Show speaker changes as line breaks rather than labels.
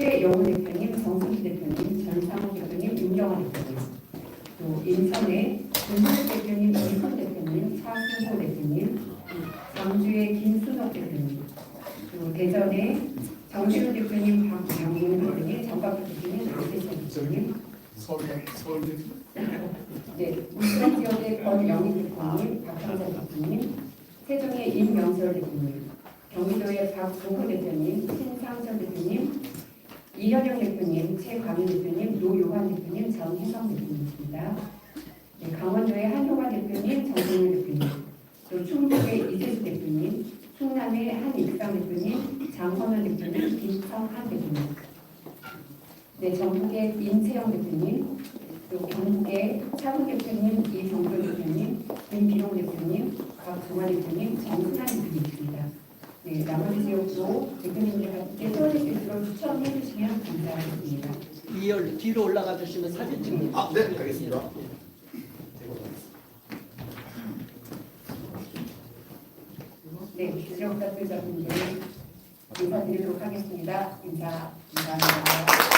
최영우 대표님, 정승희 대표님, 전상호 대표님, 윤경환 대표님, 또 인천의 김선욱 대표님, 이선 대표님, 차승호 대표님, 광주의 김수석 대표님, 또 대전의 정신우 대표님, 박영민 대표님, 정갑 대표님, 박대천 대표님,
서울 서울
네, 울산 지역의 권영희 대표님, 박형선 대표님, 세종의 임명설 대표님, 경기도의 박종호 대표님, 신상철 대표님, 이현영 대표님, 최광희 대표님, 노요한 대표님, 정혜성 대표님입니다. 네, 강원도의 한효관 대표님, 정동윤 대표님, 또 충북의 이재수 대표님, 충남의 한익상 대표님, 장헌원 대표님, 김성한 대표님, 네, 전북의 임채영 대표님, 또 경북의 차분 대표님, 이정도 대표님, 김비용 대표님, 박종환 대표님, 정순환 대표님입니다. 네, 나머지 지역도 대표님들 함께 주시고 추천해 주시면 감사하겠습니다.
이열 뒤로 올라가 주시면 사진 찍는.
아, 네, 알겠습니다.
네, 지역사회자분들 인사드리도록 하겠습니다. 인사 감사합니다.